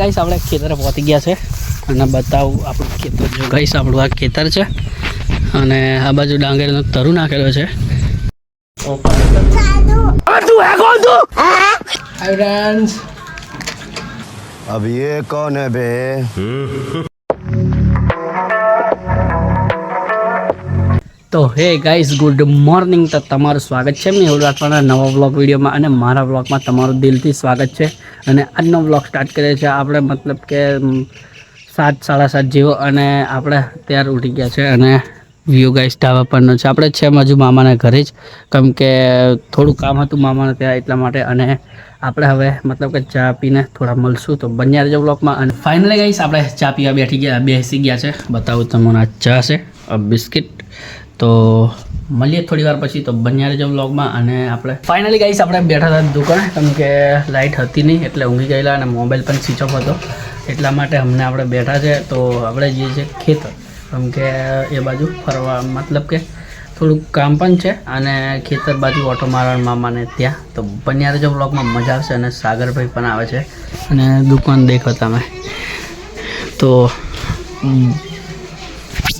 Guys આપણે ખેતરે પહોંચી ગયા છે અને બતાવું આપણું ખેતર જો ગાઈસ આપણું આ ખેતર છે અને આ બાજુ ડાંગરનો તરુ નાખેલો છે હાય ફ્રેન્ડ્સ अब ये कौन है बे તો હે ગાઈસ ગુડ મોર્નિંગ તો તમારું સ્વાગત છે મેં એવું રાખવાના નવા બ્લોગ વિડીયોમાં અને મારા બ્લોગમાં તમારું દિલથી સ્વાગત છે અને આજનો બ્લોગ સ્ટાર્ટ કરીએ છીએ. આપણે મતલબ કે સાત, સાડા સાત જેવો અને આપણે ત્યાર ઉઠી ગયા છે અને વ્યૂ ગાઈસ ઢાબા પરનો છે. આપણે છે હજુ મામાના ઘરે જ, કેમ કે થોડું કામ હતું મામાને ત્યાં એટલા માટે અને આપણે હવે મતલબ કે ચા પીને થોડા મળશું. તો બન્યા રહેજો બ્લોકમાં અને ફાઇનલી ગાઈસ આપણે ચા પીવા બેઠી ગયા, બેસી ગયા છે. બતાવું તમને ચા છે બિસ્કિટ તો મળીએ થોડી વાર પછી તો બન્યા રહેજો બ્લોગમાં અને આપણે ફાઇનલી ગાઈસ આપણે બેઠા હતા દુકાન, કેમ કે લાઇટ હતી નહીં એટલે ઊંઘી ગયેલા અને મોબાઈલ પણ સ્વિચ ઓફ હતો. એટલા માટે અમને આપણે બેઠા છે, તો આપણે જઈએ છીએ ખેતર, કેમ કે એ બાજુ ફરવા મતલબ કે થોડુંક કામ પણ છે અને ખેતર બાજુ ઓટો મારવા મામાને ત્યાં. તો બન્યા રહેજો બ્લોગમાં મજા આવશે અને સાગરભાઈ પણ આવે છે. અને દુકાન દેખો તમે. તો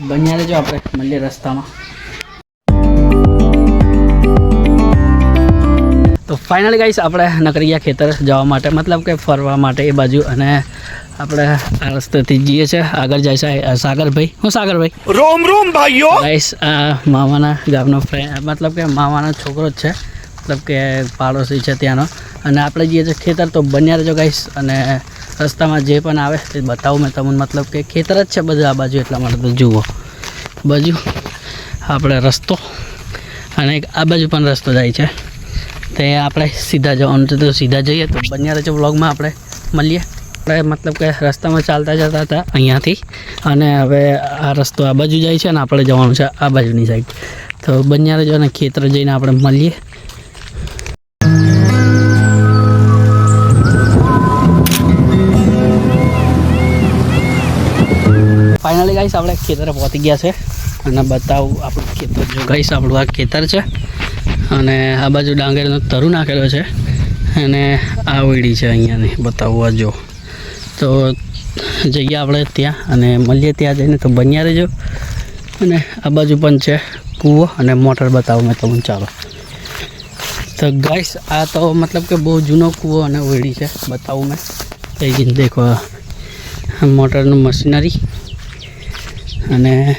બન્યા રહેજો આપણે, મળીએ રસ્તામાં. ફાઇનલ ગાઈસ આપણે નકરી ખેતર જવા માટે. મતલબ કે ફરવા માટે એ બાજુ અને આપણે આ રસ્તેથી જઈએ છે આગળ જાય છે સાગરભાઈ. હું સાગરભાઈ. રોમ રોમ ભાઈઓ! ગાઈસ મામાના ગામનો ફ્રેન્ડ મતલબ કે મામાનો છોકરો જ છે. મતલબ કે પાડોશી છે ત્યાંનો. અને આપણે જઈએ છીએ ખેતર તો બન્યા રહેજો ગાઈસ અને રસ્તામાં જે પણ આવે તે બતાવું મેં તમને. મતલબ કે ખેતર જ છે બધું આ બાજુ એટલા માટે તો જુઓ. બાજુ આપણે રસ્તો અને આ બાજુ પણ રસ્તો જાય છે. તે આપણે સીધા જવાનું છે તો સીધા જઈએ તો બન્યા રહેજો વ્લોગમાં આપણે. મળીએ. આપણે મતલબ કે રસ્તામાં ચાલતા જતા હતા અહીંયાથી. અને હવે આ રસ્તો આ બાજુ જાય છે અને આપણે જવાનું છે આ બાજુની સાઈડ તો બન્યા રહેજો અને ખેતર જઈને આપણે મળીએ. ફાઇનલી ગાઈસ આપણે ખેતરે પહોંચી ગયા છે. અને બતાવું આપણું ખેતર જો ગાઈસ આપણું આ ખેતર છે. અને આ બાજુ ડાંગરનો તરુ નાખેલો છે. અને આ ઓયડી છે અહીંયાની બતાવવા જો. તો જઈએ આપણે ત્યાં અને મળીએ ત્યાં જઈને તો બન્યા રહેજો. અને આ બાજુ પણ છે કૂવો અને મોટર બતાવો મેં તમને, ચાલો. તો ગાઈસ, આ તો મતલબ કે બહુ જૂનો કૂવો અને ઓયડી છે, બતાવું મેં. થઈ ગઈ દેખો મોટરનું મશીનરી. અને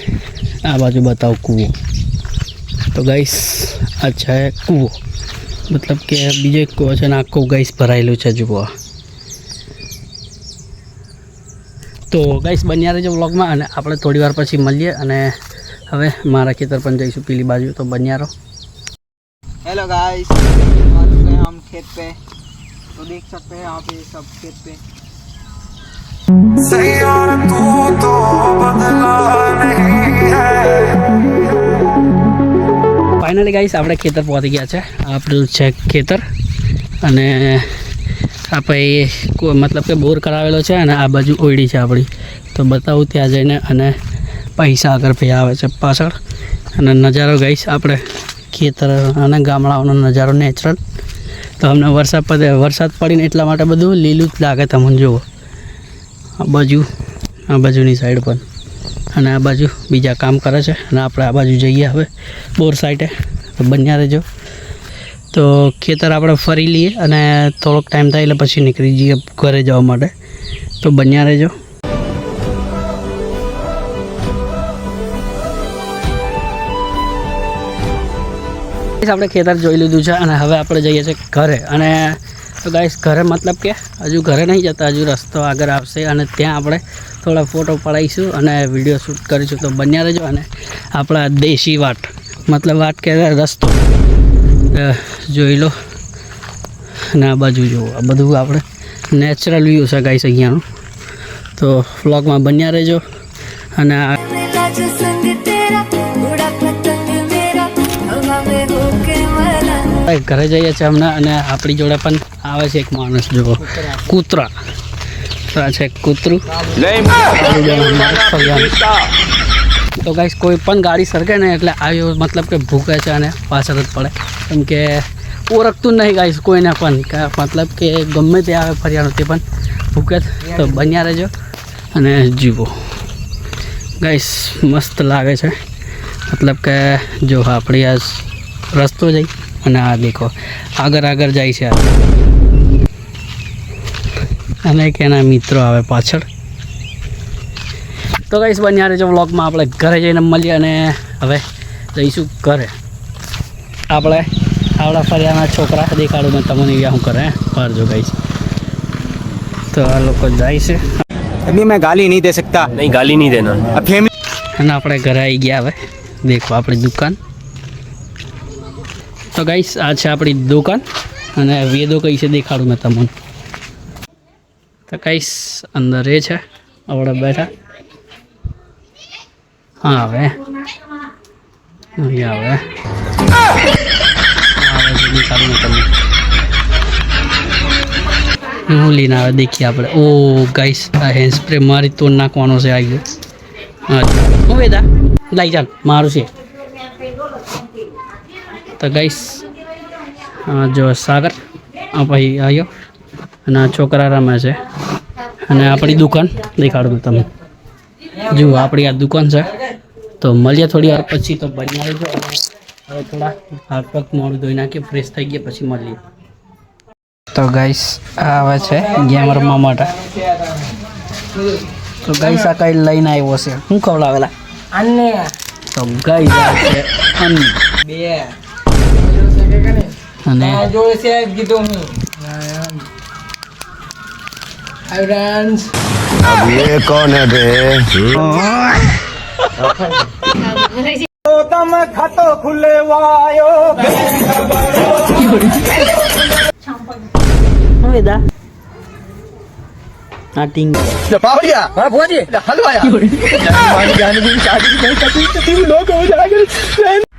આ બાજુ બતાવું કૂવો. તો ગાઈસ આ છે કૂવો મતલબ કે બીજો એક કૂવો છે ને આખું ગાઈસ ભરાયેલું છે જુઓ તો ગાઈસ બન્યા રહેજો વ્લોગમાં અને આપણે થોડી વાર પછી મળીએ અને હવે મારા ખેતર પણ જઈશું પેલી બાજુ તો બન્યા રહો हेलो गाइस आ चुके हैं हम खेत पे तो देख सकते हैं यहाँ पे सब खेत पे ફાઇનલી ગાઈસ આપણે ખેતર પહોંચી ગયા છે. આપણું છે ખેતર. અને આપણે મતલબ કે બોર કરાવેલો છે અને આ બાજુ ઓયડી છે આપણી. તો બતાવું ત્યાં જઈને અને પૈસા આગળ ભાઈ આવે છે પાછળ. અને નજારો ગઈશ આપણે ખેતર અને ગામડાઓનો નજારો નેચરલ તો અમને વરસાદ પડે વરસાદ પડીને એટલા માટે બધું લીલું જ લાગે તમને જુઓ. આ બાજુ, આ બાજુની સાઈડ પણ અને આ બાજુ બીજા કામ કરે છે અને આપણે આ બાજુ જઈએ હવે બોર સાઈડે. બન્યા રહેજો. તો ખેતર આપણે ફરી લઈએ અને થોડોક ટાઈમ થાય એટલે પછી નીકળી જઈએ ઘરે જવા માટે. તો બન્યા રહેજો. આપણે ખેતર જોઈ લીધું છે અને હવે આપણે જઈએ છીએ ઘરે. અને તો ગાઈશ ઘરે મતલબ કે હજુ ઘરે નહીં જતા, હજુ રસ્તો આગળ આવશે અને ત્યાં આપણે થોડા ફોટો પડાવીશું અને વીડિયો શૂટ કરીશું. તો બન્યા રહેજો અને આપણા દેશી વાટ, મતલબ વાટ કે રસ્તો. જોઈ લો. અને આ બાજુ જુઓ, આ બધું આપણે નેચરલ વ્યૂ છે ગાઈશ અહીંયાનું. તો વ્લોગમાં બન્યા રહેજો અને આ ઘરે જઈએ છીએ હમણાં અને આપણી જોડે પણ આવે છે એક માણસ, જુઓ. કૂતરા. છે કૂતરું. તો ગાઈસ કોઈ પણ ગાડી સરકે ને એટલે આવ્યો મતલબ કે ભૂકે છે અને પાછળ જ પડે. કેમ કે ઓળખતું નહીં ગાઈસ કોઈને પણ. મતલબ કે ગમે તે આવે ફરિયાનું તે પણ ભૂકે તો બન્યા રહેજો અને જીવો ગાઈસ મસ્ત લાગે છે. મતલબ કે જો આપણી આ રસ્તો જઈ અને આ દેખો આગળ આગળ જાય છે અને એક એના મિત્રો આવે પાછળ. તો કઈશ બન્યા રહેજો વ્લોગમાં આપણે ઘરે જઈને મળીએ અને હવે જઈશું ઘરે. આપણે આપણા ફરિયાના છોકરા દેખાડું મેં તમને વ્યા શું કરે બહાર જો કઈશ તો આ લોકો જાય છે. અભી મેં ગાલી નહીં દે શકતા. નહીં ગાલી નહીં દેના. ફેમિલી અને આપણે ઘરે આવી ગયા હવે. દેખો આપણી દુકાન. તો ગાઈસ આ છે આપણી દુકાન અને વેદો કઈ છે દેખાડું મેં તમને. તો ગાઈસ અંદર એ છે આપણે બેઠા. હા, હવે. હવે. દેખાડું મેં તમને. હું લઈને આવે, દેખીએ આપણે. ઓ ગાઈસ આ હેન્ડ સ્પ્રે મારી તો નાખવાનો છે આવી ગયો હા હું વેદા, લઈ ચાલ, મારું છે. તો ગઈશ જો સાગર આ ભાઈ આવ્યો અને આ છોકરા રમે છે. અને આપણી દુકાન દેખાડું તમે જુઓ આપણી આ દુકાન છે. તો મળીએ થોડી વાર પછી તો બની આવજો હવે થોડા હાથ પગ મોડું ધોઈ નાખીએ ફ્રેશ થઈ ગયા પછી મળીએ. તો ગાઈસ આવે છે ગેમ રમવા માટે તો ગાઈસ આ કઈ લઈને આવ્યો છે? શું ખવડાવેલા? અને તો ગાઈસ છે અન્ન. બે. અને जोर से गीतों हूँ हाय फ्रेंड्स अब ये कौन है बे તમે ખાતો ખુલે વાયો શું વેદા આ ટીંગ પાવડિયા હા ભોજી હલવાયા મારી જાનવી શાદી નહીં થતી તો તું લોક હો જાગે